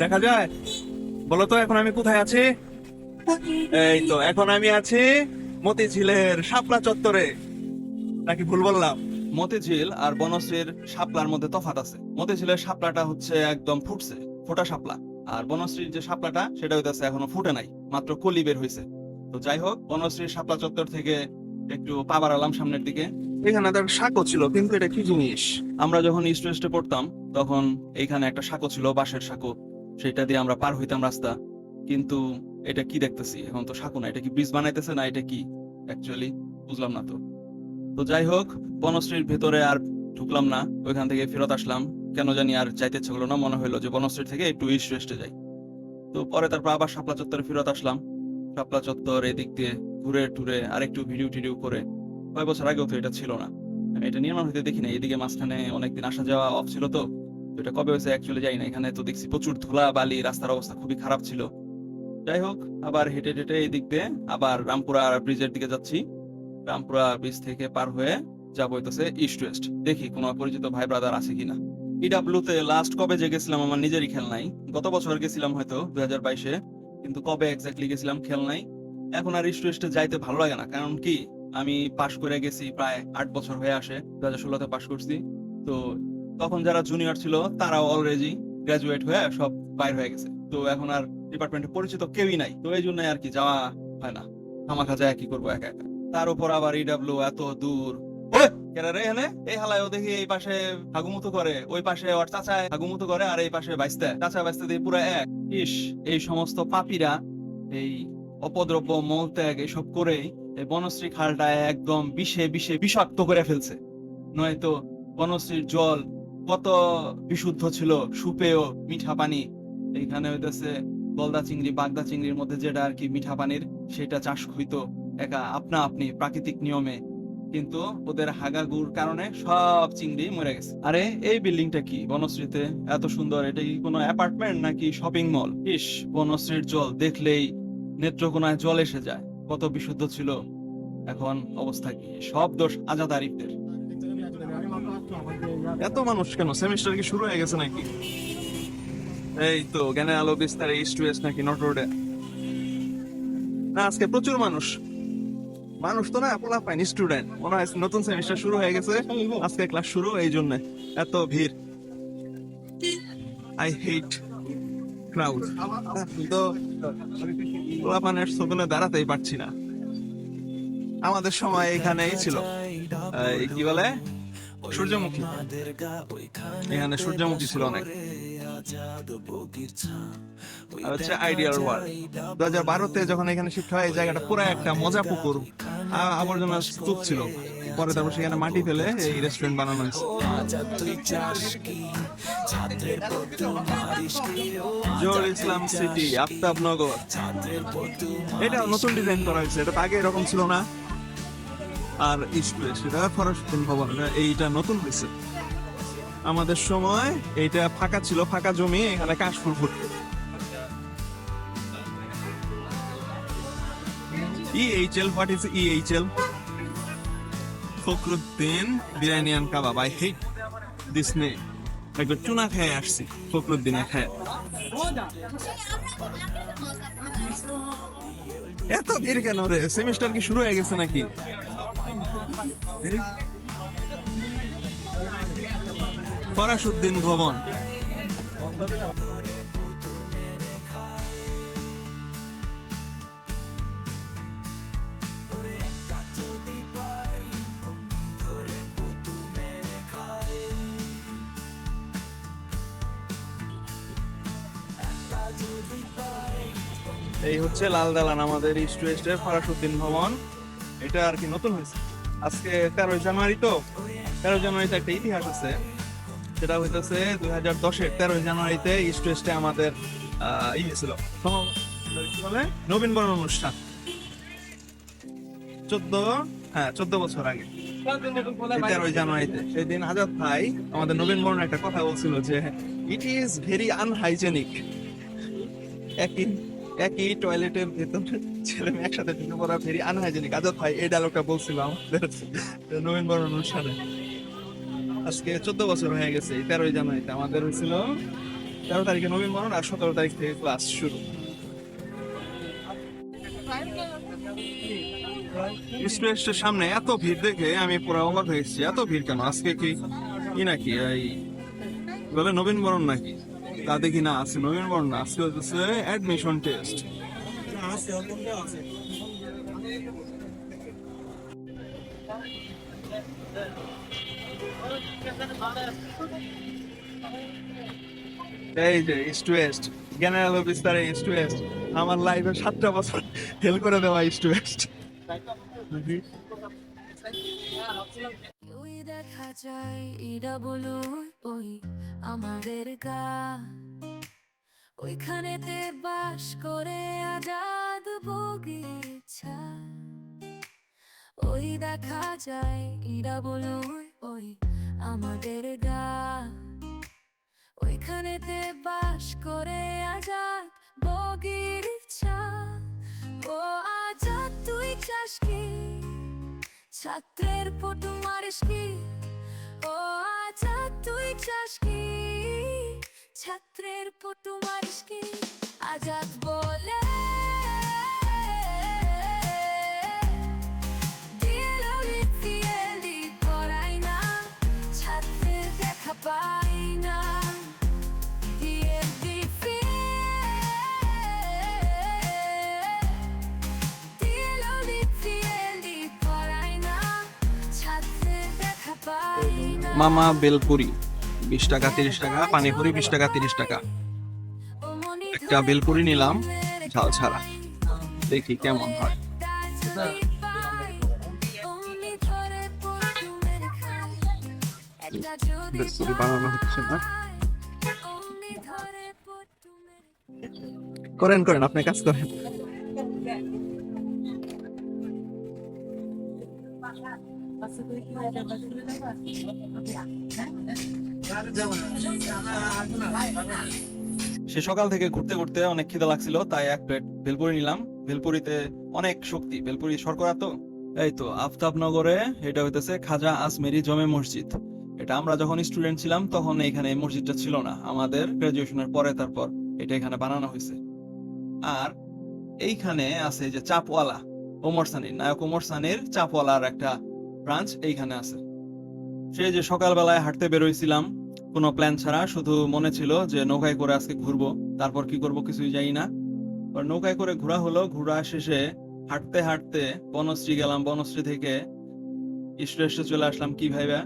দেখা যায়। এখন আমি কোথায় আছি? এই তো, এখন আমি আছি মতিঝিলের শাপলা চত্বরে। নাকি ভুল বললাম? মতিঝিল আর বনশ্রীর শাপলার মধ্যে তফাৎ আছে। মতিঝিলের শাপলাটা হচ্ছে একদম ফুটছে, ফোটা শাপলা। আর বনশ্রীর যে শাপলাটা, সেটা হইতেছে এখনও ফুটে নাই, মাত্র কলি বের হয়েছে তো যাই হোক, বনশ্রীর শাপলা চত্বর থেকে একটু পা বাড়ালাম সামনের দিকে। এখানে তার সাঁকো ছিল, কিন্তু এটা কি জিনিস? আমরা যখন ইস্ট পড়তাম, তখন এইখানে একটা সাঁকো ছিল, বাঁশের সাঁকো। সেটা দিয়ে আমরা পার হইতাম রাস্তা। কিন্তু এটা কি দেখতেছি? এখন তো সাঁকো না, এটা কি ব্রিজ বানাইতেছে না এটা কি? অ্যাকচুয়ালি বুঝলাম না তো। তো যাই হোক, বনশ্রীর ভেতরে আর ঢুকলাম না, ওইখান থেকে ফেরত আসলাম। কেন জানি আর যাইতে ইচ্ছে হলো না, মনে হলো যে বনশ্রী থেকে একটু ইস্ট ওয়েস্টে যাই। তো পরে তারপর আবার শাপলা চত্বরে ফেরত আসলাম। শাপলা চত্বর এদিক দিয়ে ঘুরে টুরে আর একটু ভিডিও টিডিও করে কয়েক বছর আগেও তো এটা ছিল না। এটা নির্মাণ হতে দেখি না এদিকে মাঝখানে অনেকদিন আসা যাওয়া অফ ছিল তো। এটা কবে হয়েছে অ্যাকচুয়ালি যাই না। এখানে তো দেখছি প্রচুর ধুলা বালি রাস্তার অবস্থা খুবই খারাপ ছিল। যাই হোক, আবার হেঁটে হেঁটে এই দিক দিয়ে আবার রামপুরা ব্রিজের দিকে যাচ্ছি। রামপুরা ব্রিজ থেকে পার হয়ে যাব হইতেছে ইস্ট ওয়েস্ট দেখি কোনো পরিচিত ভাই ব্রাদার আছে কিনা। ইডাব্লিউ তে লাস্ট কবে যে গেছিলাম আমার নিজেরই খেল নাই। গত বছর গেছিলাম হয়তো দুই হাজার বাইশে। কিন্তু কবে এক্স্যাক্টলি গেছিলাম খেল নাই। এখন আর ইস্ট ওয়েস্টে যাইতে ভালো লাগে না। কারণ কি? আমি পাশ করে গেছি প্রায় আট বছর হয়ে আসে দু হাজার ষোলোতে পাশ করছি। তো তখন যারা জুনিয়র ছিল, তারাও অলরেডি গ্রাজুয়েট হয়ে সব বাইর হয়ে গেছে। তো এখন আর ডিপার্টমেন্টে পরিচিত কেউই নাই। তো এই জন্য আর কি যাওয়া হয় না। আমাখা যায় কি করব একা একা। তার উপর আবার ইডাব্লিউ এত দূর। এই হালায়ও দেখি এই পাশে হাগুমুতো করে। ওই পাশে ওর চাচায় হাগুমুতো করে আর এই পাশে বাইসতে। চাচা বাইসতে দিয়ে পুরো এক। ইস, এই সমস্ত পাপিরা, এই অপদ্রব্য, মলত্যাগ, এসব করেই এই বনশ্রী খালটা একদম বিষে বিষে বিষাক্ত করে ফেলছে। নয়তো বনশ্রীর জল কত বিশুদ্ধ ছিল সুপেয় মিঠা পানি। এইখানে হইতেছে গলদা চিংড়ি, বাগদা চিংড়ির মধ্যে যেটা আর কি মিঠা পানির, সেটা চাষ হইতো একা আপনা আপনি প্রাকৃতিক নিয়মে। কিন্তু ওদের হাগাগুর কারণে সব চিংড়ি মরে গেছে। আরে, এই বিল্ডিংটা কি বনশ্রীতে? এত সুন্দর, এটা কি কোনো অ্যাপার্টমেন্ট নাকি শপিং মল? ইস, বনশ্রীর জল দেখলেই নেত্রকোনায় জল এসে যায়। কত বিশুদ্ধ ছিল, এখন অবস্থা কি? সব দোষ আজাদ আরিফদের। এত মানুষ কেন? সেমিস্টার কি শুরু হয়ে গেছে নাকি? এই তো, জ্ঞানে আলো বিস্তারে ইস্ট ওয়েস্ট নাকি নট রোডে না, আজকে প্রচুর মানুষ। মানুষ তো না পোলা পাইনি স্টুডেন্ট মনে হয় নতুন সেমিস্টার শুরু হয়ে গেছে, আজকে ক্লাস শুরু, এই জন্য। এত ভিড়। আই হেট ক্রাউড তো পানের সকলে দাঁড়াতেই পারছি না। আমাদের সময় এখানেই ছিল। কি বলে? সূর্যমুখী। এখানে সূর্যমুখী ছিল অনেক। হচ্ছে আইডিয়াল ওয়ার্ল্ড দু হাজার বারোতে যখন এখানে শিফট হয়, এই জায়গাটা পুরো একটা মজা পুকুর আবর্জনা স্তূপ ছিল। পরে তারপর সেখানে মাটি ফেলে এই রেস্টুরেন্ট বানানো হয়েছে। জোর ইসলাম সিটি আফতাবনগর এটা নতুন ডিজাইন করা হয়েছে, এটা আগে এরকম ছিল না। আর ওয়েস্ট এটা ফরাসুদ্দিন ভবন এইটা নতুন হয়েছে। আমাদের সময় এইটা ফাঁকা ছিল, ফাঁকা জমি, এখানে কাশফুল ফুটতো EHL what is EHL Fakhruddin biryani বিরিয়ানিয়ান কাবাব আই হেট দিস নেম একবার চুনা খেয়ে আসছি, ফখরুদ্দিনে খেয়ে। এত ভিড় কেন রে? সেমিস্টার কি শুরু হয়ে গেছে নাকি? ফরাসুদ্দিন ভবন। এই হচ্ছে লাল দালান, আমাদের ইস্ট ওয়েস্টের ফরাসুদ্দিন ভবন। এটা আর কি নতুন হয়েছে? আজকে তেরোই জানুয়ারি তো। তেরো জানুয়ারিতে একটা ইতিহাস আছে। সেটা হইতেছে দুই হাজার দশের তেরোই জানুয়ারিতে ইস্ট ওয়েস্টে আমাদের ই হয়েছিল সম- বলে নবীন অনুষ্ঠান। চোদ্দ হ্যাঁ চোদ্দ বছর আগে। তেরোই জানুয়ারিতে। সেদিন আজাদ ভাই আমাদের নবীন বরণ একটা কথা বলছিল যে ইট ইজ ভেরি আনহাইজেনিক একই একই টয়লেটের ভেতর ছেলে মেয়ে একসাথে ঢুকে পড়া ভেরি আনহাইজেনিক আজাদ ভাই, এই ডায়লগটা বলছিল আমাদের নবীন বরণ অনুষ্ঠানে। আজকে চোদ্দ বছর হয়ে গেছে, তেরোই জানুয়ারিতে। আমাদের হয়েছিল তেরো তারিখে নবীনবরণ আর সতেরো তারিখ থেকে ক্লাস শুরু। স্টুডেন্টের সামনে এত ভিড় দেখে আমি পুরো অবাক হয়েছি এত ভিড় কেন? আজকে কি কি নাকি? এই, বলে নবীনবরণ নাকি? তা দেখি না আছে নবীনবরণ না, আজকে হচ্ছে অ্যাডমিশন টেস্ট এই যে east west general officer east west আমার লাইফে সাতটা বছর হেল করে দেওয়া ইস্ট ওয়েস্ট যায় ইরা বলো ওই আমাদের গা। ওইখানেতে বাস করে আজাদ বগিচা ওই দেখা যায় ইরা বলো ওই আমাদের গা। ওইখানেতে বাস করে আজাদ বগিচা ও আজাদ, তুই চাস কি? ছাত্রের ফটো মারিস কি? আচ্ছা তুই চাস কি? ছাত্রের ফটো মারিস কি? আজাদ বলে মামা বেলপুরি, বিশ টাকা, তিরিশ টাকা, পানিপুরি, বিশ টাকা, তিরিশ টাকা। একটা বেলপুরি নিলাম, ঝাল ছাড়া। দেখি কেমন হয়। করেন করেন, আপনি কাজ করেন। সে সকাল থেকে ঘুরতে ঘুরতে অনেক খিদা লাগছিল, তাই এক প্লেট ভেলপুরি নিলাম। ভেলপুরিতে অনেক শক্তি। ভেলপুরি শর্করা তো? এই তো আফতাবনগরে এটা হইতেছে খাজা আজমেরি জমে মসজিদ। এটা আমরা যখন স্টুডেন্ট ছিলাম, তখন এখানে মসজিদটা ছিল না। আমাদের গ্রাজুয়েশনের পরে তারপর এটা এখানে বানানো হয়েছে আর এইখানে আছে যে চাপওয়ালা, ওমর সানির। নায়ক ওমর সানির চাপওয়ালার একটা ব্রাঞ্চ এইখানে আছে। সে যে সকালবেলায় হাঁটতে বেরোইছিলাম, কোনো প্ল্যান ছাড়া, শুধু মনে ছিল যে নৌকায় করে আজকে ঘুরবো। তারপর কি করব কিছুই জানি না। নৌকায় করে ঘোরা হলো। ঘোরা শেষে হাঁটতে হাঁটতে বনশ্রী গেলাম। বনশ্রী থেকে স্টেশনে চলে আসলাম কি ভাইবা?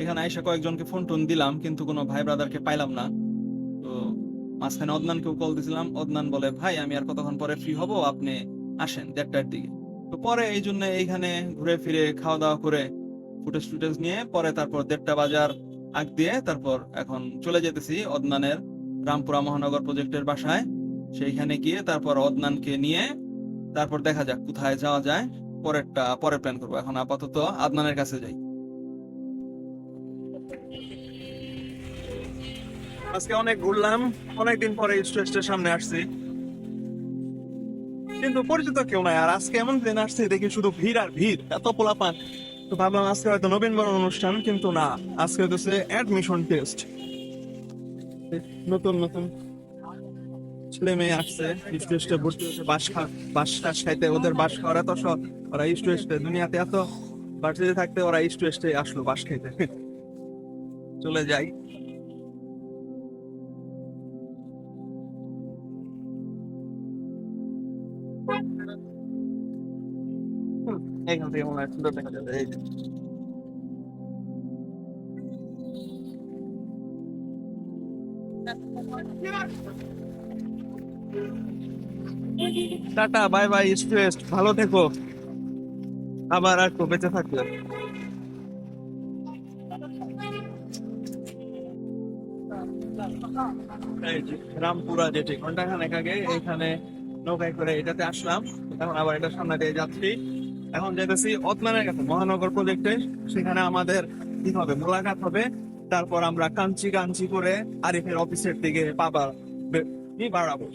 এখানে আইসা কয়েকজনকে ফোন টোন দিলাম, কিন্তু কোনো ভাই ব্রাদারকে পাইলাম না। তো মাঝখানে অদনানকেও কল দিছিলাম। অদনান বলে, ভাই, আমি আর কতক্ষণ পরে ফ্রি হব? আপনি আসেন দেড়টার দিকে। তো পরে এই জন্য এইখানে ঘুরে ফিরে খাওয়া দাওয়া করে ফুটেজ টুটেজ নিয়ে পরে তারপর দেড়টা বাজার আগ দিয়ে তারপর এখন চলে যেতেছি অদনানের রামপুরা মহানগর প্রজেক্টের বাসায়। সেইখানে গিয়ে তারপর অদনানকে নিয়ে তারপর দেখা যাক কোথায় যাওয়া যায়। পরেরটা পরে প্ল্যান করব। এখন আপাতত আদনানের কাছে যাই। আজকে অনেক ঘুরলাম, অনেকদিন পরে স্টেজের সামনে আসছি। কিন্তু পরিচিত কেউ নাই। আর আজকে এমন দিন আসছে, দেখি শুধু ভিড় আর ভিড়, এত পোলাপান। তো ভাবলাম আজকে হয়তো নবীনবরণ অনুষ্ঠান, কিন্তু না, আজকে হচ্ছে অ্যাডমিশন টেস্ট নতুন নতুন ছেলে মেয়ে আসছে স্টেজে ভর্তি হচ্ছে বাস খা বাস টাস খাইতে, ওদের বাস খাওয়ার এত শখ, ওরা স্টেজে দুনিয়াতে এত ভার্সিটি থাকতে, ওরা স্টেজে আসলো বাস খাইতে। চলে যাই। থেকে মনে হয় সুন্দর দেখা যাবে। এই। টাটা বাই বাই স্ট্রেস ভালো থেকো। আবার একটু বেঁচে যে, রামপুরা যেটি ঘন্টাখানেক আগে এইখানে নৌকায় করে এটাতে আসলাম। এখন আবার এটা সামনে দিয়ে যাচ্ছি। এখন যেতেছি অতমানের কাছে, মহানগর প্রজেক্টে সেখানে আমাদের কি হবে, মোলাকাত হবে। তারপর আমরা কাঞ্চি কাঞ্চি করে আরিফের অফিসের দিকে পাবা বাড়াবো?